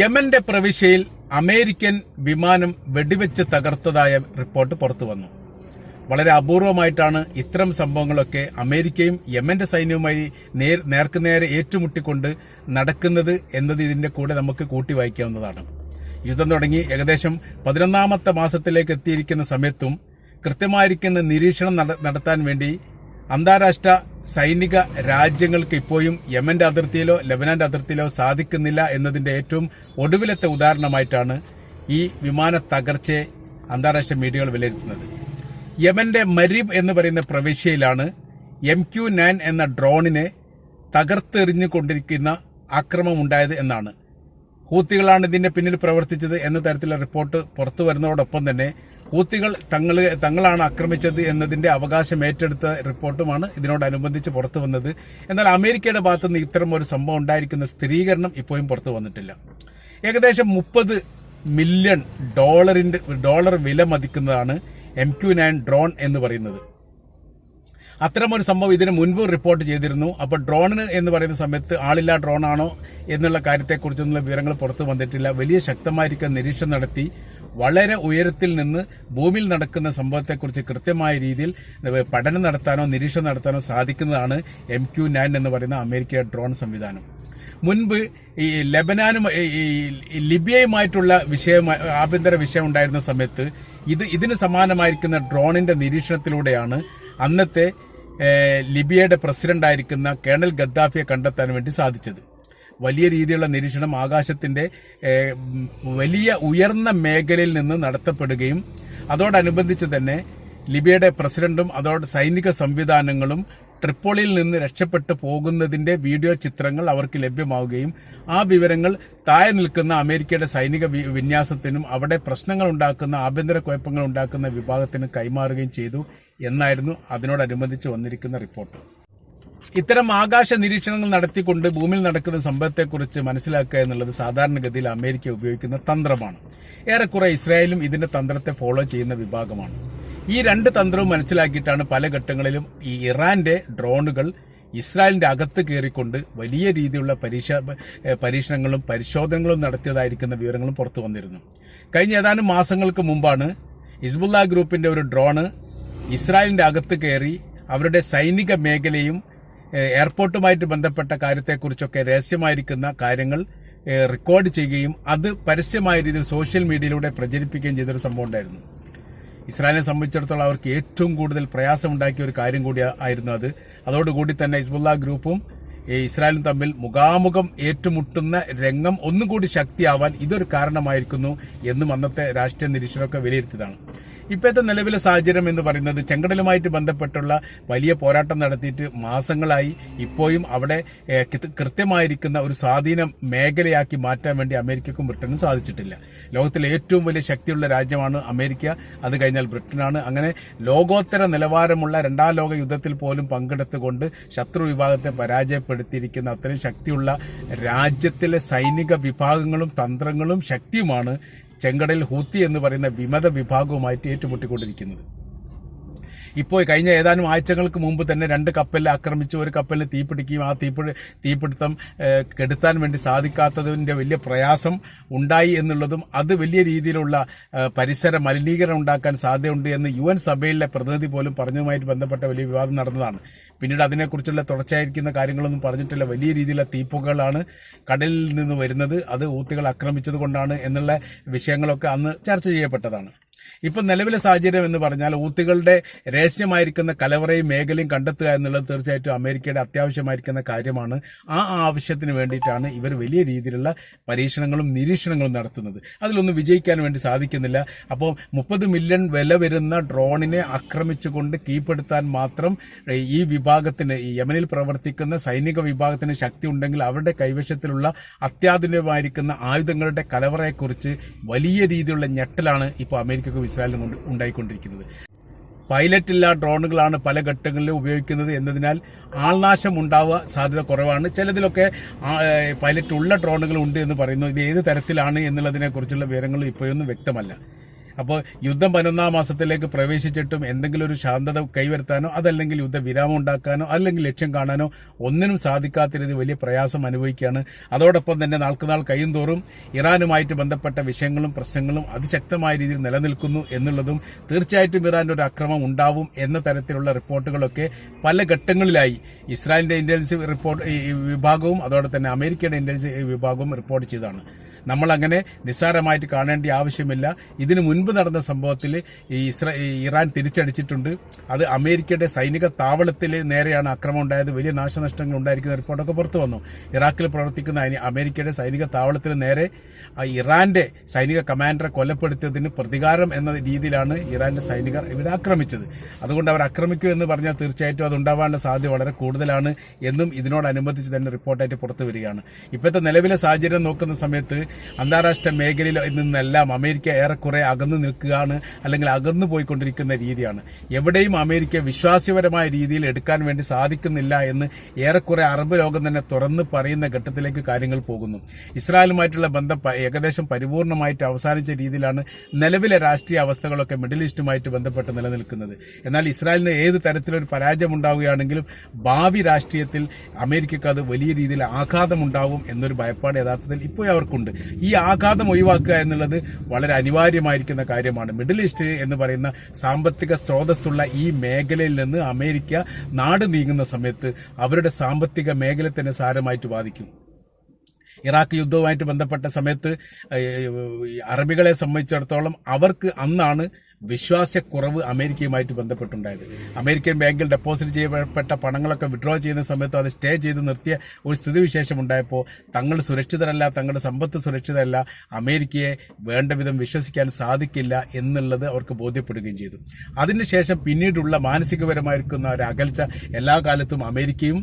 യമന്റെ പ്രവിശ്യയിൽ അമേരിക്കൻ വിമാനം വെടിവെച്ച് തകർത്തതായ റിപ്പോർട്ട് പുറത്തു വന്നു. വളരെ അപൂർവമായിട്ടാണ് ഇത്തരം സംഭവങ്ങളൊക്കെ അമേരിക്കയും യമന്റെ സൈന്യവുമായി നേർ നേർക്കുനേരെ ഏറ്റുമുട്ടിക്കൊണ്ട് നടക്കുന്നത് എന്നത് ഇതിന്റെ കൂടെ നമുക്ക് കൂട്ടി വായിക്കാവുന്നതാണ്. യുദ്ധം തുടങ്ങി ഏകദേശം പതിനൊന്നാമത്തെ മാസത്തിലേക്ക് എത്തിയിരിക്കുന്ന സമയത്തും കൃത്യമായിരിക്കുന്ന നിരീക്ഷണം നടത്താൻ വേണ്ടി അന്താരാഷ്ട്ര സൈനിക രാജ്യങ്ങൾക്ക് ഇപ്പോഴും യമന്റെ അതിർത്തിയിലോ ലബനാന്റെ അതിർത്തിയിലോ സാധിക്കുന്നില്ല എന്നതിന്റെ ഏറ്റവും ഒടുവിലത്തെ ഉദാഹരണമായിട്ടാണ് ഈ വിമാന തകർച്ചയെ അന്താരാഷ്ട്ര മീഡിയകൾ വിലയിരുത്തുന്നത്. യമന്റെ മരീബ് എന്ന് പറയുന്ന പ്രവിശ്യയിലാണ് എം ക്യു നയൻ എന്ന ഡ്രോണിനെ തകർത്തെറിഞ്ഞുകൊണ്ടിരിക്കുന്ന ആക്രമമുണ്ടായത് എന്നാണ്. ഹൂത്തികളാണ് ഇതിന്റെ പിന്നിൽ പ്രവർത്തിച്ചത് എന്ന തരത്തിലുള്ള റിപ്പോർട്ട് പുറത്തു വരുന്നതോടൊപ്പം തന്നെ ഹൂത്തികൾ തങ്ങൾ തങ്ങളാണ് ആക്രമിച്ചത് എന്നതിന്റെ അവകാശം ഏറ്റെടുത്ത റിപ്പോർട്ടുമാണ് ഇതിനോടനുബന്ധിച്ച് പുറത്തു വന്നത്. എന്നാൽ അമേരിക്കയുടെ ഭാഗത്തു നിന്ന് ഇത്തരം ഒരു സംഭവം ഉണ്ടായിരിക്കുന്ന സ്ഥിരീകരണം ഇപ്പോഴും പുറത്തു വന്നിട്ടില്ല. ഏകദേശം മുപ്പത് മില്യൺ ഡോളറിന്റെ ഡോളർ വില മതിക്കുന്നതാണ് എം ക്യു നയൻ ഡ്രോൺ എന്ന് പറയുന്നത്. അത്തരമൊരു സംഭവം ഇതിന് മുൻപ് റിപ്പോർട്ട് ചെയ്തിരുന്നു. അപ്പോൾ ഡ്രോണിന് എന്ന് പറയുന്ന സമയത്ത് ആളില്ലാ ഡ്രോണാണോ എന്നുള്ള കാര്യത്തെക്കുറിച്ചൊന്നുള്ള വിവരങ്ങൾ പുറത്തു വന്നിട്ടില്ല. വലിയ ശക്തമായിരിക്കുന്ന നിരീക്ഷണം നടത്തി വളരെ ഉയരത്തിൽ നിന്ന് ഭൂമിയിൽ നടക്കുന്ന സംഭവത്തെക്കുറിച്ച് കൃത്യമായ രീതിയിൽ പഠനം നടത്താനോ നിരീക്ഷണം നടത്താനോ സാധിക്കുന്നതാണ് എം ക്യു നയൻ എന്ന് പറയുന്ന അമേരിക്കയുടെ ഡ്രോൺ സംവിധാനം. മുൻപ് ഈ ലബനാനും ഈ- ലിബിയയുമായിട്ടുള്ള വിഷയം ആഭ്യന്തര വിഷയം ഉണ്ടായിരുന്ന സമയത്ത് ഇത് ഇതിന് സമാനമായിരിക്കുന്ന ഡ്രോണിന്റെ നിരീക്ഷണത്തിലൂടെയാണ് അന്നത്തെ ലിബിയയുടെ പ്രസിഡന്റായിരിക്കുന്ന കേണൽ ഗദ്ദാഫിയെ കണ്ടെത്താൻ വേണ്ടി സാധിച്ചത്. വലിയ രീതിയിലുള്ള നിരീക്ഷണം ആകാശത്തിന്റെ വലിയ ഉയർന്ന മേഖലയിൽ നിന്ന് നടത്തപ്പെടുകയും അതോടനുബന്ധിച്ച് തന്നെ ലിബിയയുടെ പ്രസിഡന്റും അതോട് സൈനിക സംവിധാനങ്ങളും ട്രിപ്പോളിയിൽ നിന്ന് രക്ഷപ്പെട്ടു പോകുന്നതിന്റെ വീഡിയോ ചിത്രങ്ങൾ അവർക്ക് ലഭ്യമാവുകയും ആ വിവരങ്ങൾ താഴെ നിൽക്കുന്ന അമേരിക്കയുടെ സൈനിക വിന്യാസത്തിനും അവിടെ പ്രശ്നങ്ങൾ ഉണ്ടാക്കുന്ന ആഭ്യന്തര കുഴപ്പങ്ങൾ ഉണ്ടാക്കുന്ന വിഭാഗത്തിന് കൈമാറുകയും ചെയ്തു എന്നായിരുന്നു അതിനോടനുബന്ധിച്ച് വന്നിരിക്കുന്ന റിപ്പോർട്ട്. ഇത്തരം ആകാശ നിരീക്ഷണങ്ങൾ നടത്തിക്കൊണ്ട് ഭൂമിയിൽ നടക്കുന്ന സംഭവത്തെക്കുറിച്ച് മനസ്സിലാക്കുക എന്നുള്ളത് സാധാരണഗതിയിൽ അമേരിക്ക ഉപയോഗിക്കുന്ന തന്ത്രമാണ്. ഏറെക്കുറെ ഇസ്രായേലും ഇതിന്റെ തന്ത്രത്തെ ഫോളോ ചെയ്യുന്ന വിഭാഗമാണ്. ഈ രണ്ട് തന്ത്രവും മനസ്സിലാക്കിയിട്ടാണ് പല ഘട്ടങ്ങളിലും ഈ ഇറാന്റെ ഡ്രോണുകൾ ഇസ്രായേലിന്റെ അകത്ത് കയറിക്കൊണ്ട് വലിയ രീതിയിലുള്ള പരീക്ഷ പരീക്ഷണങ്ങളും പരിശോധനകളും നടത്തിയതായിരിക്കുന്ന വിവരങ്ങളും പുറത്തു വന്നിരുന്നു. കഴിഞ്ഞ ഏതാനും മാസങ്ങൾക്ക് മുമ്പാണ് ഹിസ്ബുല്ല ഗ്രൂപ്പിന്റെ ഒരു ഡ്രോണ് ഇസ്രായേലിന്റെ അകത്ത് കയറി അവരുടെ സൈനിക മേഖലയും എയർപോർട്ടുമായിട്ട് ബന്ധപ്പെട്ട കാര്യത്തെക്കുറിച്ചൊക്കെ രഹസ്യമായിരിക്കുന്ന കാര്യങ്ങൾ റെക്കോർഡ് ചെയ്യുകയും അത് പരസ്യമായ രീതിയിൽ സോഷ്യൽ മീഡിയയിലൂടെ പ്രചരിപ്പിക്കുകയും ചെയ്തൊരു സംഭവം ഉണ്ടായിരുന്നു. ഇസ്രായേലിനെ സംബന്ധിച്ചിടത്തോളം അവർക്ക് ഏറ്റവും കൂടുതൽ പ്രയാസമുണ്ടാക്കിയ ഒരു കാര്യം കൂടി ആയിരുന്നു അത്. അതോടുകൂടി തന്നെ ഹിസ്ബുല്ല ഗ്രൂപ്പും ഇസ്രായേലും തമ്മിൽ മുഖാമുഖം ഏറ്റുമുട്ടുന്ന രംഗം ഒന്നും കൂടി ശക്തിയാവാൻ ഇതൊരു കാരണമായിരിക്കുന്നു എന്നും അന്നത്തെ രാഷ്ട്രീയ നിരീക്ഷണമൊക്കെ വിലയിരുത്തിയതാണ്. ഇപ്പോഴത്തെ നിലവിലെ സാഹചര്യം എന്ന് പറയുന്നത് ചെങ്കടലുമായിട്ട് ബന്ധപ്പെട്ടുള്ള വലിയ പോരാട്ടം നടത്തിയിട്ട് മാസങ്ങളായി ഇപ്പോഴും അവിടെ കൃത്യമായിരിക്കുന്ന ഒരു സ്വാധീനം മേഖലയാക്കി മാറ്റാൻ വേണ്ടി അമേരിക്കക്കും ബ്രിട്ടനും സാധിച്ചിട്ടില്ല. ലോകത്തിലെ ഏറ്റവും വലിയ ശക്തിയുള്ള രാജ്യമാണ് അമേരിക്ക. അത് കഴിഞ്ഞാൽ ബ്രിട്ടനാണ്. അങ്ങനെ ലോകോത്തര നിലവാരമുള്ള രണ്ടാം ലോക യുദ്ധത്തിൽ പോലും പങ്കെടുത്തുകൊണ്ട് ശത്രു വിഭാഗത്തെ പരാജയപ്പെടുത്തിയിരിക്കുന്ന അത്രയും ശക്തിയുള്ള രാജ്യത്തിലെ സൈനിക വിഭാഗങ്ങളും തന്ത്രങ്ങളും ശക്തിയുമാണ് ചെങ്കടൽ ഹൂത്തി എന്ന് പറയുന്ന വിമത വിഭാഗവുമായിട്ട് ഏറ്റുമുട്ടിക്കൊണ്ടിരിക്കുന്നത്. ഇപ്പോൾ കഴിഞ്ഞ ഏതാനും ആഴ്ചകൾക്ക് മുമ്പ് തന്നെ രണ്ട് കപ്പലിൽ ആക്രമിച്ചു ഒരു കപ്പലിന് തീപിടിക്കുകയും ആ തീപിടി തീപിടുത്തം കെടുത്താൻ വേണ്ടി സാധിക്കാത്തതിന്റെ വലിയ പ്രയാസം ഉണ്ടായി എന്നുള്ളതും അത് വലിയ രീതിയിലുള്ള പരിസര മലിനീകരണം ഉണ്ടാക്കാൻ സാധ്യതയുണ്ട് എന്ന് യു എൻ സഭയിലെ പ്രതിനിധി പോലും പറഞ്ഞതുമായിട്ട് ബന്ധപ്പെട്ട വലിയ വിവാദം നടന്നതാണ്. പിന്നീട് അതിനെക്കുറിച്ചുള്ള തുടർച്ചയായിരിക്കുന്ന കാര്യങ്ങളൊന്നും പറഞ്ഞിട്ടില്ല. വലിയ രീതിയിലുള്ള തീപ്പുകളാണ് കടലിൽ നിന്ന് വരുന്നത്. അത് ഊത്തികൾ ആക്രമിച്ചത് കൊണ്ടാണ് എന്നുള്ള വിഷയങ്ങളൊക്കെ അന്ന് ചർച്ച ചെയ്യപ്പെട്ടതാണ്. ഇപ്പൊ നിലവിലെ സാഹചര്യം എന്ന് പറഞ്ഞാൽ ഊത്തുകളുടെ രഹസ്യമായിരിക്കുന്ന കലവറയും മേഖലയും കണ്ടെത്തുക എന്നുള്ളത് തീർച്ചയായിട്ടും അമേരിക്കയുടെ അത്യാവശ്യമായിരിക്കുന്ന കാര്യമാണ്. ആ ആവശ്യത്തിന് വേണ്ടിയിട്ടാണ് ഇവർ വലിയ രീതിയിലുള്ള പരീക്ഷണങ്ങളും നിരീക്ഷണങ്ങളും നടത്തുന്നത്. അതിലൊന്നും വിജയിക്കാൻ വേണ്ടി സാധിക്കുന്നില്ല. അപ്പോൾ മുപ്പത് മില്യൺ വില വരുന്ന ഡ്രോണിനെ ആക്രമിച്ചുകൊണ്ട് കീഴ്പ്പെടുത്താൻ മാത്രം ഈ വിഭാഗത്തിന് യമനിൽ പ്രവർത്തിക്കുന്ന സൈനിക വിഭാഗത്തിന് ശക്തി ഉണ്ടെങ്കിൽ അവരുടെ കൈവശത്തിലുള്ള അത്യാധുനികമായിരിക്കുന്ന ആയുധങ്ങളുടെ കലവറയെക്കുറിച്ച് വലിയ രീതിയിലുള്ള ഞെട്ടലാണ് ഇപ്പോൾ അമേരിക്കക്കും ഇസ്രായേലിനും കൊണ്ട് ഉണ്ടായിക്കൊണ്ടിരിക്കുന്നത്. പൈലറ്റ് ഇല്ലാ ഡ്രോണുകളാണ് പല ഘട്ടങ്ങളിലും ഉപയോഗിക്കുന്നത് എന്നതിനാൽ ആൾനാശം ഉണ്ടാവുക സാധ്യത കുറവാണ്. ചിലതിലൊക്കെ പൈലറ്റ് ഉള്ള ഡ്രോണുകൾ ഉണ്ട് എന്ന് പറയുന്നു. ഇത് ഏത് തരത്തിലാണ് എന്നുള്ളതിനെ കുറിച്ചുള്ള വിവരങ്ങൾ ഇപ്പോഴൊന്നും വ്യക്തമല്ല. അപ്പോൾ യുദ്ധം പതിനൊന്നാം മാസത്തിലേക്ക് പ്രവേശിച്ചിട്ടും എന്തെങ്കിലും ഒരു ശാന്തത കൈവരുത്താനോ അതല്ലെങ്കിൽ യുദ്ധവിരാമം ഉണ്ടാക്കാനോ അല്ലെങ്കിൽ ലക്ഷ്യം കാണാനോ ഒന്നിനും സാധിക്കാത്ത രീതി വലിയ പ്രയാസം അനുഭവിക്കുകയാണ്. അതോടൊപ്പം തന്നെ നാൾക്കുനാൾ കഴിയും തോറും ഇറാനുമായിട്ട് ബന്ധപ്പെട്ട വിഷയങ്ങളും പ്രശ്നങ്ങളും അതിശക്തമായ രീതിയിൽ നിലനിൽക്കുന്നു എന്നുള്ളതും തീർച്ചയായിട്ടും ഇറാന്റെ ഒരു അക്രമം ഉണ്ടാവും എന്ന തരത്തിലുള്ള റിപ്പോർട്ടുകളൊക്കെ പല ഘട്ടങ്ങളിലായി ഇസ്രായേലിന്റെ ഇന്റലിജൻസ് റിപ്പോർട്ട് വിഭാഗവും അതോടെ തന്നെ അമേരിക്കയുടെ ഇന്റലിജൻസ് വിഭാഗവും റിപ്പോർട്ട് ചെയ്തതാണ്. നമ്മൾ അങ്ങനെ നിസ്സാരമായിട്ട് കാണേണ്ട ആവശ്യമില്ല. ഇതിനു മുൻപ് നടന്ന സംഭവത്തിൽ ഈ ഇറാൻ തിരിച്ചടിച്ചിട്ടുണ്ട്. അത് അമേരിക്കയുടെ സൈനിക താവളത്തിൽ നേരെയാണ് ആക്രമണം ഉണ്ടായത്. വലിയ നാശനഷ്ടങ്ങൾ ഉണ്ടായിരിക്കുന്ന റിപ്പോർട്ടൊക്കെ പുറത്തു വന്നു. ഇറാഖിൽ പ്രവർത്തിക്കുന്ന അമേരിക്കയുടെ സൈനിക താവളത്തിന് നേരെ ഇറാന്റെ സൈനിക കമാൻഡറെ കൊലപ്പെടുത്തിയതിന് പ്രതികാരം എന്ന രീതിയിലാണ് ഇറാന്റെ സൈനികർ ഇവരെ ആക്രമിച്ചത്. അതുകൊണ്ട് അവർ ആക്രമിക്കൂ എന്ന് പറഞ്ഞാൽ തീർച്ചയായിട്ടും അത് ഉണ്ടാവാനുള്ള സാധ്യത വളരെ കൂടുതലാണ് എന്നും ഇതിനോടനുബന്ധിച്ച് തന്നെ റിപ്പോർട്ടായിട്ട് പുറത്തു വരികയാണ്. ഇപ്പോഴത്തെ നിലവിലെ സാഹചര്യം നോക്കുന്ന സമയത്ത് അന്താരാഷ്ട്ര മേഖലയിൽ നിന്നെല്ലാം അമേരിക്ക ഏറെക്കുറെ അകന്നു നിൽക്കുകയാണ് അല്ലെങ്കിൽ അകന്നു പോയിക്കൊണ്ടിരിക്കുന്ന രീതിയാണ്. എവിടെയും അമേരിക്ക വിശ്വാസ്യപരമായ രീതിയിൽ എടുക്കാൻ വേണ്ടി സാധിക്കുന്നില്ല എന്ന് ഏറെക്കുറെ അറബ് ലോകം തന്നെ തുറന്ന് പറയുന്ന ഘട്ടത്തിലേക്ക് കാര്യങ്ങൾ പോകുന്നു. ഇസ്രായേലുമായിട്ടുള്ള ബന്ധം ഏകദേശം പരിപൂർണമായിട്ട് അവസാനിച്ച രീതിയിലാണ് നിലവിലെ രാഷ്ട്രീയ അവസ്ഥകളൊക്കെ മിഡിൽ ഈസ്റ്റുമായിട്ട് ബന്ധപ്പെട്ട് നിലനിൽക്കുന്നത്. എന്നാൽ ഇസ്രായേലിന് ഏത് തരത്തിലൊരു പരാജയം ഉണ്ടാവുകയാണെങ്കിലും ഭാവി രാഷ്ട്രീയത്തിൽ അമേരിക്കക്ക് അത് വലിയ രീതിയിൽ ആഘാതമുണ്ടാവും എന്നൊരു ഭയപ്പാട് യഥാർത്ഥത്തിൽ ഇപ്പോൾ അവർക്കുണ്ട്. ഈ ആഘാതം ഒഴിവാക്കുക എന്നുള്ളത് വളരെ അനിവാര്യമായിരിക്കുന്ന കാര്യമാണ്. മിഡിൽ ഈസ്റ്റ് എന്ന് പറയുന്ന സാമ്പത്തിക സ്രോതസ്സുള്ള ഈ മേഖലയിൽ നിന്ന് അമേരിക്ക നാട് നീങ്ങുന്ന സമയത്ത് അവരുടെ സാമ്പത്തിക മേഖല തന്നെ സാരമായിട്ട് ബാധിക്കും. ഇറാഖ് യുദ്ധവുമായിട്ട് ബന്ധപ്പെട്ട സമയത്ത് അറബികളെ സംബന്ധിച്ചിടത്തോളം അവർക്ക് അന്നാണ് വിശ്വാസക്കുറവ് അമേരിക്കയുമായിട്ട് ബന്ധപ്പെട്ടുണ്ടായത്. അമേരിക്കൻ ബാങ്കിൽ ഡെപ്പോസിറ്റ് ചെയ്യപ്പെട്ട പണങ്ങളൊക്കെ വിഡ്രോ ചെയ്യുന്ന സമയത്ത് അത് സ്റ്റേ ചെയ്ത് നിർത്തിയ ഒരു സ്ഥിതിവിശേഷം ഉണ്ടായപ്പോൾ തങ്ങൾ സുരക്ഷിതരല്ല തങ്ങളുടെ സമ്പത്ത് സുരക്ഷിതരല്ല അമേരിക്കയെ വേണ്ട വിധം വിശ്വസിക്കാൻ സാധിക്കില്ല എന്നുള്ളത് അവർക്ക് ബോധ്യപ്പെടുകയും ചെയ്തു. അതിനുശേഷം പിന്നീടുള്ള മാനസികപരമായിരിക്കുന്ന ഒരു അകൽച്ച എല്ലാ കാലത്തും അമേരിക്കയും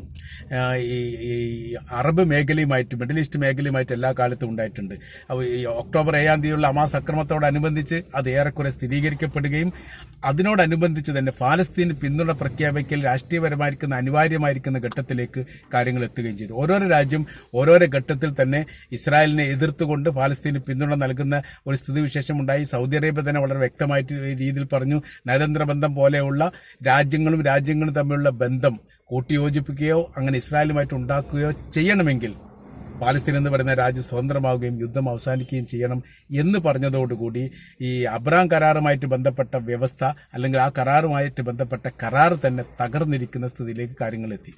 ഈ അറബ് മേഖലയുമായിട്ട് മിഡിൽ ഈസ്റ്റ് മേഖലയുമായിട്ട് എല്ലാ കാലത്തും ഉണ്ടായിട്ടുണ്ട്. ഒക്ടോബർ ഏഴാം തീയതിയുള്ള അമാസ് അക്രമത്തോടനുബന്ധിച്ച് അത് ഏറെക്കുറെ സ്ഥിരീകരിക്കപ്പെടുകയും അതിനോടനുബന്ധിച്ച് തന്നെ ഫാലസ്തീന് പിന്തുണ പ്രഖ്യാപിക്കൽ രാഷ്ട്രീയപരമായിരിക്കുന്ന അനിവാര്യമായിരിക്കുന്ന ഘട്ടത്തിലേക്ക് കാര്യങ്ങൾ എത്തുകയും ചെയ്തു. ഓരോരോ രാജ്യം ഓരോരോ ഘട്ടത്തിൽ തന്നെ ഇസ്രായേലിനെ എതിർത്തുകൊണ്ട് ഫാലസ്തീന് പിന്തുണ നൽകുന്ന ഒരു സ്ഥിതിവിശേഷം ഉണ്ടായി സൗദി അറേബ്യ തന്നെ വളരെ വ്യക്തമായിട്ട് രീതിയിൽ പറഞ്ഞു നയതന്ത്ര ബന്ധം പോലെയുള്ള രാജ്യങ്ങളും രാജ്യങ്ങളും തമ്മിലുള്ള ബന്ധം കൂട്ടിയോജിപ്പിക്കുകയോ അങ്ങനെ ഇസ്രായേലുമായിട്ട് ഉണ്ടാക്കുകയോ ചെയ്യണമെങ്കിൽ പാലസ്തീൻ എന്ന് പറയുന്ന രാജ്യം സ്വതന്ത്രമാവുകയും യുദ്ധം അവസാനിക്കുകയും ചെയ്യണം എന്ന് പറഞ്ഞതോടുകൂടി ഈ അബ്രാം കരാറുമായിട്ട് ബന്ധപ്പെട്ട വ്യവസ്ഥ അല്ലെങ്കിൽ ആ കരാറുമായിട്ട് ബന്ധപ്പെട്ട കരാർ തന്നെ തകർന്നിരിക്കുന്ന സ്ഥിതിയിലേക്ക് കാര്യങ്ങൾ എത്തി.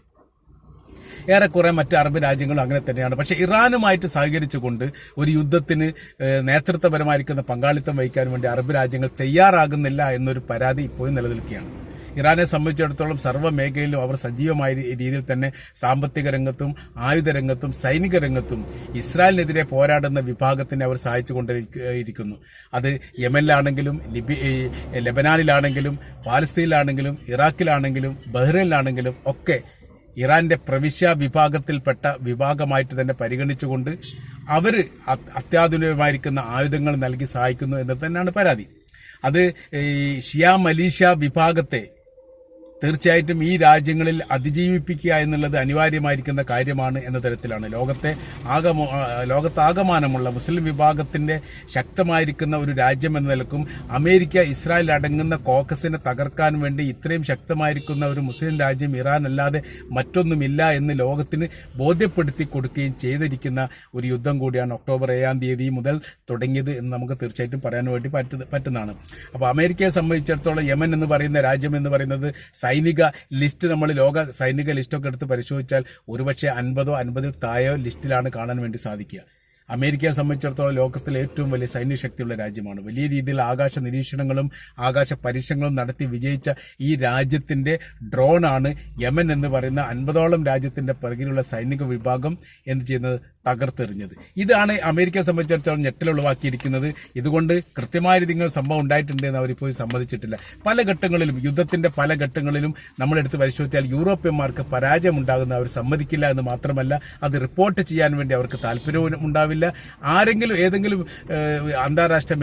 ഏറെക്കുറെ മറ്റ് അറബ് രാജ്യങ്ങളും അങ്ങനെ തന്നെയാണ്. പക്ഷേ ഇറാനുമായിട്ട് സഹകരിച്ചുകൊണ്ട് ഒരു യുദ്ധത്തിന് നേതൃത്വപരമായിരിക്കുന്ന പങ്കാളിത്തം വഹിക്കാൻ വേണ്ടി അറബ് രാജ്യങ്ങൾ തയ്യാറാകുന്നില്ല എന്നൊരു പരാതി ഇപ്പോഴും നിലനിൽക്കുകയാണ്. ഇറാനെ സംബന്ധിച്ചിടത്തോളം സർവ മേഖലയിലും അവർ സജീവമായ രീതിയിൽ തന്നെ സാമ്പത്തിക രംഗത്തും ആയുധ രംഗത്തും സൈനിക രംഗത്തും ഇസ്രായേലിനെതിരെ പോരാടുന്ന വിഭാഗത്തിനെ അവർ സഹായിച്ചു കൊണ്ടിരിക്കുന്നു അത് യമനിലാണെങ്കിലും ലിബി ലെബനാനിലാണെങ്കിലും പാലസ്തീനിലാണെങ്കിലും ഇറാഖിലാണെങ്കിലും ബഹ്റൈനിലാണെങ്കിലും ഒക്കെ ഇറാന്റെ പ്രവിശ്യ വിഭാഗത്തിൽപ്പെട്ട വിഭാഗമായിട്ട് തന്നെ പരിഗണിച്ചുകൊണ്ട് അവർ അത്യാധുനികമായിരിക്കുന്ന ആയുധങ്ങൾ നൽകി സഹായിക്കുന്നു എന്ന് തന്നെയാണ് പരാതി. അത് ഷിയ മലീഷ്യ വിഭാഗത്തെ തീർച്ചയായിട്ടും ഈ രാജ്യങ്ങളിൽ അതിജീവിപ്പിക്കുക എന്നുള്ളത് അനിവാര്യമായിരിക്കുന്ന കാര്യമാണ് എന്ന തരത്തിലാണ്. ലോകത്തെ ആകമ ആ, ലോകത്താകമാനമുള്ള മുസ്ലിം വിഭാഗത്തിന്റെ ശക്തമായിരിക്കുന്ന ഒരു രാജ്യം എന്ന നിലക്കും അമേരിക്ക ഇസ്രായേൽ അടങ്ങുന്ന കോക്കസിനെ തകർക്കാൻ വേണ്ടി ഇത്രയും ശക്തമായിരിക്കുന്ന ഒരു മുസ്ലിം രാജ്യം ഇറാൻ അല്ലാതെ മറ്റൊന്നുമില്ല എന്ന് ലോകത്തിന് ബോധ്യപ്പെടുത്തി കൊടുക്കുകയും ചെയ്തിരിക്കുന്ന ഒരു യുദ്ധം കൂടിയാണ് ഒക്ടോബർ ഏഴാം തീയതി മുതൽ തുടങ്ങിയത് എന്ന് നമുക്ക് തീർച്ചയായിട്ടും പറയാൻ വേണ്ടി പറ്റുന്നതാണ്. അപ്പോൾ അമേരിക്കയെ സംബന്ധിച്ചിടത്തോളം യമൻ എന്ന് പറയുന്ന രാജ്യം എന്ന് പറയുന്നത് സൈനിക ലിസ്റ്റ് നമ്മൾ ലോക സൈനിക ലിസ്റ്റൊക്കെ എടുത്ത് പരിശോധിച്ചാൽ ഒരുപക്ഷെ അൻപതോ അൻപതിൽ താഴെയോ ലിസ്റ്റിലാണ് കാണാൻ വേണ്ടി സാധിക്കുക. അമേരിക്കയെ സംബന്ധിച്ചിടത്തോളം ലോകത്തിലെ ഏറ്റവും വലിയ സൈന്യശക്തിയുള്ള രാജ്യമാണ്. വലിയ രീതിയിൽ ആകാശ നിരീക്ഷണങ്ങളും ആകാശ പരീക്ഷണങ്ങളും നടത്തി വിജയിച്ച ഈ രാജ്യത്തിന്റെ ഡ്രോണാണ് യമൻ എന്ന് പറയുന്ന അൻപതോളം രാജ്യത്തിന്റെ പിറകിലുള്ള സൈനിക വിഭാഗം എന്ത് ചെയ്യുന്നത്? തകർത്തെറിഞ്ഞത്. ഇതാണ് അമേരിക്കയെ സംബന്ധിച്ചിടത്തോളം ഞെട്ടലുളവാക്കിയിരിക്കുന്നത് ഇതുകൊണ്ട് കൃത്യമായ രീതിയിൽ സംഭവം ഉണ്ടായിട്ടുണ്ട് എന്ന് അവരിപ്പോൾ സമ്മതിച്ചിട്ടില്ല. പല ഘട്ടങ്ങളിലും യുദ്ധത്തിന്റെ പല ഘട്ടങ്ങളിലും നമ്മളെടുത്ത് പരിശോധിച്ചാൽ യൂറോപ്യന്മാർക്ക് പരാജയം ഉണ്ടാകുന്ന അവർ സമ്മതിക്കില്ല എന്ന് മാത്രമല്ല അത് റിപ്പോർട്ട് ചെയ്യാൻ വേണ്ടി അവർക്ക് താല്പര്യവും ഉണ്ടാവില്ല. ആരെങ്കിലും ഏതെങ്കിലും അന്താരാഷ്ട്ര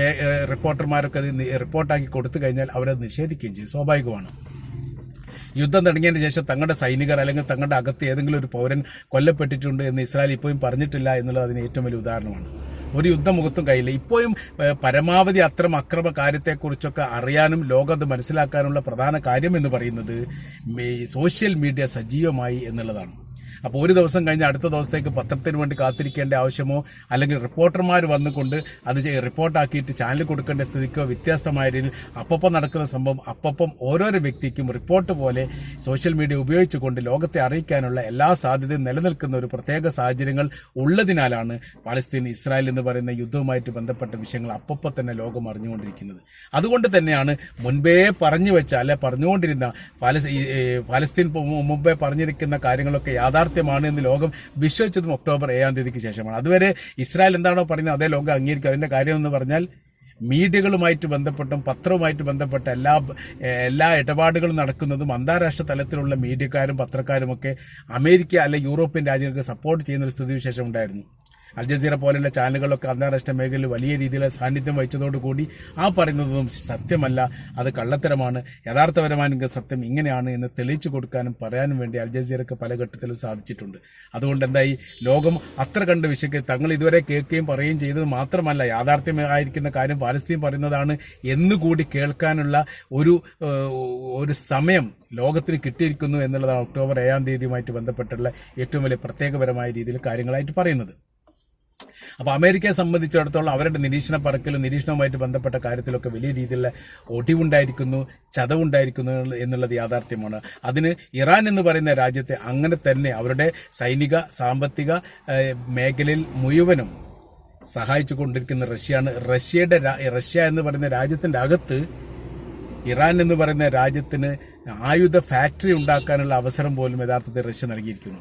റിപ്പോർട്ടർമാരൊക്കെ അത് റിപ്പോർട്ടാക്കി കൊടുത്തു കഴിഞ്ഞാൽ അവരത് നിഷേധിക്കുകയും ചെയ്യും. സ്വാഭാവികമാണ്. യുദ്ധം തുടങ്ങിയതിന് ശേഷം തങ്ങളുടെ സൈനികർ അല്ലെങ്കിൽ തങ്ങളുടെ അകത്ത് ഏതെങ്കിലും ഒരു പൗരൻ കൊല്ലപ്പെട്ടിട്ടുണ്ട് എന്ന് ഇസ്രായേൽ ഇപ്പോഴും പറഞ്ഞിട്ടില്ല എന്നുള്ളത് അതിന് ഏറ്റവും വലിയ ഉദാഹരണമാണ്. ഒരു യുദ്ധമുഖത്തും കയ്യില്ല ഇപ്പോഴും പരമാവധി അത്തരം അക്രമ കാര്യത്തെക്കുറിച്ചൊക്കെ അറിയാനും ലോകം അത് മനസ്സിലാക്കാനുള്ള പ്രധാന കാര്യം എന്ന് പറയുന്നത് സോഷ്യൽ മീഡിയ സജീവമായി എന്നുള്ളതാണ്. അപ്പോൾ ഒരു ദിവസം കഴിഞ്ഞ് അടുത്ത ദിവസത്തേക്ക് പത്രത്തിന് വേണ്ടി കാത്തിരിക്കേണ്ട ആവശ്യമോ അല്ലെങ്കിൽ റിപ്പോർട്ടർമാർ വന്നുകൊണ്ട് അത് റിപ്പോർട്ടാക്കിയിട്ട് ചാനൽ കൊടുക്കേണ്ട സ്ഥിതിക്കോ വ്യത്യസ്തമായ രീതിയിൽ അപ്പപ്പം നടക്കുന്ന സംഭവം അപ്പപ്പം ഓരോരോ വ്യക്തിക്കും റിപ്പോർട്ട് പോലെ സോഷ്യൽ മീഡിയ ഉപയോഗിച്ചുകൊണ്ട് ലോകത്തെ അറിയിക്കാനുള്ള എല്ലാ സാധ്യതയും നിലനിൽക്കുന്ന ഒരു പ്രത്യേക സാഹചര്യങ്ങൾ ഉള്ളതിനാലാണ് പാലസ്തീൻ ഇസ്രായേൽ എന്ന് പറയുന്ന യുദ്ധവുമായിട്ട് ബന്ധപ്പെട്ട വിഷയങ്ങൾ അപ്പപ്പോൾ തന്നെ ലോകം അറിഞ്ഞുകൊണ്ടിരിക്കുന്നത്. അതുകൊണ്ട് തന്നെയാണ് മുൻപേ പറഞ്ഞു വെച്ച അല്ലെ പറഞ്ഞുകൊണ്ടിരുന്ന പാലസ്തീൻ മുമ്പേ പറഞ്ഞിരിക്കുന്ന കാര്യങ്ങളൊക്കെ യാഥാർത്ഥ്യമാണ് എന്ന് ലോകം വിശ്വസിച്ചതും ഒക്ടോബർ ഏഴാം തീയതിക്ക് ശേഷമാണ്. അതുവരെ ഇസ്രായേൽ എന്താണോ പറയുന്നത് അതേ ലോകം അംഗീകരിക്കും. അതിന്റെ കാര്യം എന്ന് പറഞ്ഞാൽ മീഡിയകളുമായിട്ട് ബന്ധപ്പെട്ടും പത്രവുമായിട്ട് ബന്ധപ്പെട്ട എല്ലാ എല്ലാ ഇടപാടുകളും നടക്കുന്നതും അന്താരാഷ്ട്ര തലത്തിലുള്ള മീഡിയക്കാരും പത്രക്കാരുമൊക്കെ അമേരിക്ക അല്ലെ യൂറോപ്യൻ രാജ്യങ്ങൾക്ക് സപ്പോർട്ട് ചെയ്യുന്ന ഒരു സ്ഥിതിവിശേഷം ഉണ്ടായിരുന്നു. അൽ ജസീറ പോലുള്ള ചാനലുകളൊക്കെ അന്താരാഷ്ട്ര മേഖലയിൽ വലിയ രീതിയിലുള്ള സാന്നിധ്യം വഹിച്ചതോടുകൂടി ആ പറയുന്നതൊന്നും സത്യമല്ല അത് കള്ളത്തരമാണ് യഥാർത്ഥപരമായ സത്യം ഇങ്ങനെയാണ് എന്ന് തെളിയിച്ചു കൊടുക്കാനും പറയാനും വേണ്ടി അൽ ജസീറക്ക് പല ഘട്ടത്തിലും സാധിച്ചിട്ടുണ്ട്. അതുകൊണ്ട് എന്തായി ലോകം അത്ര കണ്ട് വിശക്ക് തങ്ങൾ ഇതുവരെ കേൾക്കുകയും പറയുകയും ചെയ്തത് മാത്രമല്ല യാഥാർത്ഥ്യമായിരിക്കുന്ന കാര്യം പാലസ്തീൻ പറയുന്നതാണ് എന്നുകൂടി കേൾക്കാനുള്ള ഒരു ഒരു സമയം ലോകത്തിന് കിട്ടിയിരിക്കുന്നു എന്നുള്ളതാണ് ഒക്ടോബർ ഏഴാം തീയതിയുമായിട്ട് ബന്ധപ്പെട്ടുള്ള ഏറ്റവും വലിയ പ്രത്യേകപരമായ രീതിയിൽ കാര്യങ്ങളായിട്ട് പറയുന്നത്. അപ്പൊ അമേരിക്കയെ സംബന്ധിച്ചിടത്തോളം അവരുടെ നിരീക്ഷണ പറക്കലും നിരീക്ഷണവുമായിട്ട് ബന്ധപ്പെട്ട കാര്യത്തിലൊക്കെ വലിയ രീതിയിലുള്ള ഒടിവുണ്ടായിരിക്കുന്നു ചതവുണ്ടായിരിക്കുന്നു എന്നുള്ളത് യാഥാർത്ഥ്യമാണ്. അതിന് ഇറാൻ എന്ന് പറയുന്ന രാജ്യത്തെ അങ്ങനെ തന്നെ അവരുടെ സൈനിക സാമ്പത്തിക മേഖലയിൽ മുഴുവനും സഹായിച്ചു കൊണ്ടിരിക്കുന്ന റഷ്യയാണ്. റഷ്യയുടെ റഷ്യ എന്ന് പറയുന്ന രാജ്യത്തിന്റെ അകത്ത് ഇറാൻ എന്ന് പറയുന്ന രാജ്യത്തിന് ആയുധ ഫാക്ടറി ഉണ്ടാക്കാനുള്ള അവസരം പോലും യഥാർത്ഥത്തിൽ റഷ്യ നൽകിയിരിക്കുന്നു.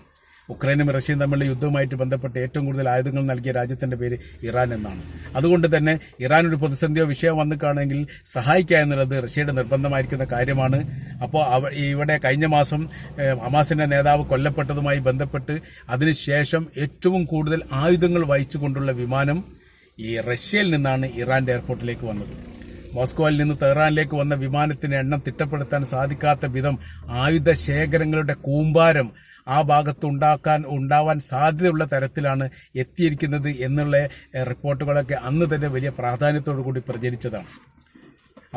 ഉക്രൈനും റഷ്യയും തമ്മിലുള്ള യുദ്ധവുമായിട്ട് ബന്ധപ്പെട്ട് ഏറ്റവും കൂടുതൽ ആയുധങ്ങൾ നൽകിയ രാജ്യത്തിന്റെ പേര് ഇറാൻ എന്നാണ്. അതുകൊണ്ട് തന്നെ ഇറാൻ ഒരു പ്രതിസന്ധിയോ വിഷയം വന്നു കാണുമെങ്കിൽ സഹായിക്കുക എന്നുള്ളത് റഷ്യയുടെ നിർബന്ധമായിരിക്കുന്ന കാര്യമാണ്. അപ്പോൾ ഇവിടെ കഴിഞ്ഞ മാസം ഹമാസിന്റെ നേതാവ് കൊല്ലപ്പെട്ടതുമായി ബന്ധപ്പെട്ട് അതിനുശേഷം ഏറ്റവും കൂടുതൽ ആയുധങ്ങൾ വഹിച്ചുകൊണ്ടുള്ള വിമാനം ഈ റഷ്യയിൽ നിന്നാണ് ഇറാന്റെ എയർപോർട്ടിലേക്ക് വന്നത്. മോസ്കോയിൽ നിന്ന് തെഹ്റാനിലേക്ക് വന്ന വിമാനത്തിന് എണ്ണം തിട്ടപ്പെടുത്താൻ സാധിക്കാത്ത വിധം ആയുധ ശേഖരങ്ങളുടെ കൂമ്പാരം ആ ഭാഗത്ത് ഉണ്ടാക്കാൻ ഉണ്ടാവാൻ സാധ്യതയുള്ള തരത്തിലാണ് എത്തിയിരിക്കുന്നത് എന്നുള്ള റിപ്പോർട്ടുകളൊക്കെ അന്ന് തന്നെ വലിയ പ്രാധാന്യത്തോടു കൂടി പ്രചരിച്ചതാണ്.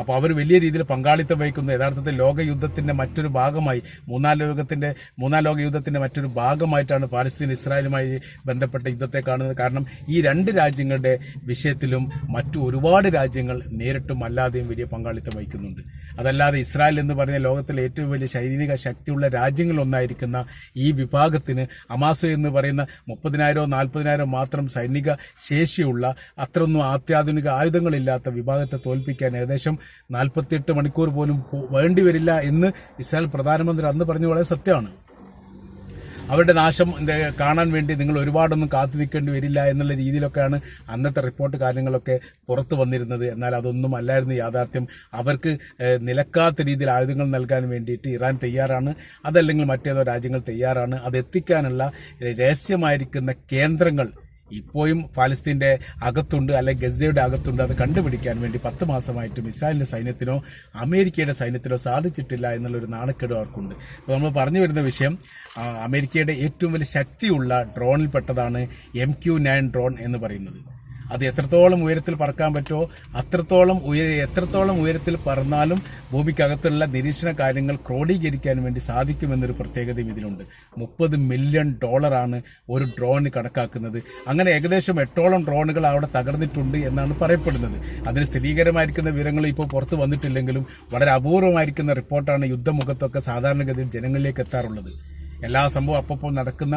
അപ്പോൾ അവർ വലിയ രീതിയിൽ പങ്കാളിത്തം വഹിക്കുന്നു യഥാർത്ഥത്തിൽ ലോകയുദ്ധത്തിന്റെ മറ്റൊരു ഭാഗമായി മൂന്നാം ലോകത്തിന്റെ മൂന്നാം ലോക മറ്റൊരു ഭാഗമായിട്ടാണ് പാലസ്തീൻ ഇസ്രായേലുമായി ബന്ധപ്പെട്ട യുദ്ധത്തെ കാണുന്നത്. കാരണം ഈ രണ്ട് രാജ്യങ്ങളുടെ വിഷയത്തിലും മറ്റു ഒരുപാട് രാജ്യങ്ങൾ നേരിട്ടും അല്ലാതെയും വലിയ പങ്കാളിത്തം വഹിക്കുന്നുണ്ട്. അതല്ലാതെ ഇസ്രായേൽ എന്ന് പറഞ്ഞ ലോകത്തിലെ ഏറ്റവും വലിയ സൈനിക ശക്തിയുള്ള രാജ്യങ്ങളൊന്നായിരിക്കുന്ന ഈ വിഭാഗത്തിന് അമാസ് എന്ന് പറയുന്ന മുപ്പതിനായിരോ നാൽപ്പതിനായിരോ മാത്രം സൈനിക ശേഷിയുള്ള അത്രയൊന്നും അത്യാധുനിക ആയുധങ്ങളില്ലാത്ത വിഭാഗത്തെ തോൽപ്പിക്കാൻ ഏകദേശം നാൽപ്പത്തിയെട്ട് മണിക്കൂർ പോലും വേണ്ടി വരില്ല എന്ന് ഇസ്രായേൽ പ്രധാനമന്ത്രി അന്ന് പറഞ്ഞു വളരെ സത്യമാണ്. അവരുടെ നാശം കാണാൻ വേണ്ടി നിങ്ങൾ ഒരുപാടൊന്നും കാത്തു നിൽക്കേണ്ടി വരില്ല എന്നുള്ള രീതിയിലൊക്കെയാണ് അന്നത്തെ റിപ്പോർട്ട് കാര്യങ്ങളൊക്കെ പുറത്തു വന്നിരുന്നത്. എന്നാൽ അതൊന്നും അല്ലായിരുന്നു. യാഥാർത്ഥ്യം അവർക്ക് നിലക്കാത്ത രീതിയിൽ ആയുധങ്ങൾ നൽകാൻ വേണ്ടിയിട്ട് ഇറാൻ തയ്യാറാണ്. അതല്ലെങ്കിൽ മറ്റേതോ രാജ്യങ്ങൾ തയ്യാറാണ്. അത് എത്തിക്കാനുള്ള രഹസ്യമായിരിക്കുന്ന കേന്ദ്രങ്ങൾ ഇപ്പോഴും ഫലസ്തീന്റെ അകത്തുണ്ട് അല്ലെ ഗസയുടെ അകത്തുണ്ട് അത് കണ്ടുപിടിക്കാൻ വേണ്ടി പത്ത് മാസമായിട്ടും ഇസ്രായേലിന്റെ സൈന്യത്തിനോ അമേരിക്കയുടെ സൈന്യത്തിനോ സാധിച്ചിട്ടില്ല എന്നുള്ളൊരു നാണക്കേട് അവർക്കുണ്ട്. അപ്പോൾ നമ്മൾ പറഞ്ഞു വരുന്ന വിഷയം അമേരിക്കയുടെ ഏറ്റവും വലിയ ശക്തിയുള്ള ഡ്രോണിൽപ്പെട്ടതാണ് എം ക്യു നയൻ ഡ്രോൺ എന്ന് പറയുന്നത്. അത് എത്രത്തോളം ഉയരത്തിൽ പറക്കാൻ പറ്റുമോ അത്രത്തോളം ഉയര എത്രത്തോളം ഉയരത്തിൽ പറന്നാലും ഭൂമിക്കകത്തുള്ള നിരീക്ഷണ കാര്യങ്ങൾ ക്രോഡീകരിക്കാൻ വേണ്ടി സാധിക്കുമെന്നൊരു പ്രത്യേകതയും ഇതിലുണ്ട്. മുപ്പത് മില്യൺ ഡോളറാണ് ഒരു ഡ്രോൺ കണക്കാക്കുന്നത്. അങ്ങനെ ഏകദേശം എട്ടോളം ഡ്രോണുകൾ അവിടെ തകർന്നിട്ടുണ്ട് എന്നാണ് പറയപ്പെടുന്നത്. അതിന് സ്ഥിരീകരമായിരിക്കുന്ന വിവരങ്ങൾ ഇപ്പോൾ പുറത്തു വന്നിട്ടില്ലെങ്കിലും വളരെ അപൂർവമായിരിക്കുന്ന റിപ്പോർട്ടാണ് യുദ്ധമുഖത്തൊക്കെ സാധാരണഗതിയിൽ ജനങ്ങളിലേക്ക് എത്താറുള്ളത്. എല്ലാ സംഭവം അപ്പപ്പോൾ നടക്കുന്ന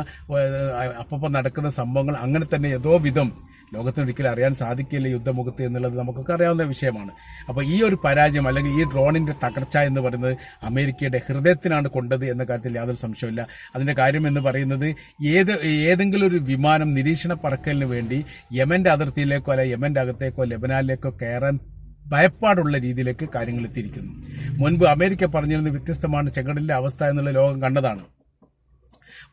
അപ്പപ്പോൾ നടക്കുന്ന സംഭവങ്ങൾ അങ്ങനെ തന്നെ ലോകത്തിന് ഒരിക്കലും അറിയാൻ സാധിക്കില്ല യുദ്ധമുഖത്ത് എന്നുള്ളത് നമുക്കൊക്കെ അറിയാവുന്ന വിഷയമാണ്. അപ്പോൾ ഈ ഒരു പരാജയം അല്ലെങ്കിൽ ഈ ഡ്രോണിന്റെ തകർച്ച എന്ന് പറയുന്നത് അമേരിക്കയുടെ ഹൃദയത്തിനാണ് കൊണ്ടത് എന്ന കാര്യത്തിൽ യാതൊരു സംശയമില്ല അതിന്റെ കാര്യം എന്ന് പറയുന്നത് ഏത് ഏതെങ്കിലും ഒരു വിമാനം നിരീക്ഷണ പറക്കലിന് വേണ്ടി യമന്റെ അതിർത്തിയിലേക്കോ അല്ലെ യമന്റെ അകത്തേക്കോ ലെബനാനിലേക്കോ കയറാൻ ഭയപ്പാടുള്ള രീതിയിലേക്ക് കാര്യങ്ങൾ എത്തിയിരിക്കുന്നു. മുൻപ് അമേരിക്ക പറഞ്ഞിരുന്ന വ്യത്യസ്തമാണ് ചെങ്കടലിന്റെ അവസ്ഥ എന്നുള്ള ലോകം കണ്ടതാണ്.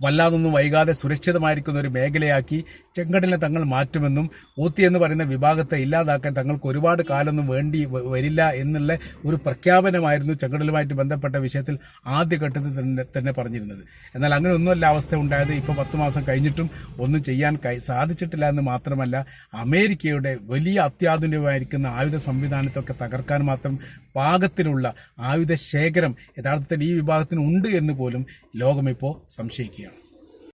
വല്ലാതൊന്നും വൈകാതെ സുരക്ഷിതമായിരിക്കുന്ന ഒരു മേഖലയാക്കി ചെങ്കടലിനെ തങ്ങൾ മാറ്റുമെന്നും ഊത്തി എന്ന് പറയുന്ന വിഭാഗത്തെ ഇല്ലാതാക്കാൻ തങ്ങൾക്ക് ഒരുപാട് കാലമൊന്നും വേണ്ടി വരില്ല എന്നുള്ള ഒരു പ്രഖ്യാപനമായിരുന്നു ചെങ്കടലുമായിട്ട് ബന്ധപ്പെട്ട വിഷയത്തിൽ ആദ്യഘട്ടത്തിൽ തന്നെ തന്നെ പറഞ്ഞിരുന്നത്. എന്നാൽ അങ്ങനെ ഒന്നുമല്ല അവസ്ഥ ഉണ്ടായത്. ഇപ്പോൾ പത്ത് മാസം കഴിഞ്ഞിട്ടും ഒന്നും ചെയ്യാൻ സാധിച്ചിട്ടില്ല എന്ന് മാത്രമല്ല അമേരിക്കയുടെ വലിയ അത്യാധുനികമായിരിക്കുന്ന ആയുധ സംവിധാനത്തൊക്കെ തകർക്കാൻ മാത്രം പാകത്തിനുള്ള ആയുധ ശേഖരം യഥാർത്ഥത്തിൽ ഈ വിഭാഗത്തിന് ഉണ്ട് എന്ന് പോലും ലോകമിപ്പോൾ സംശയിക്കുകയാണ്.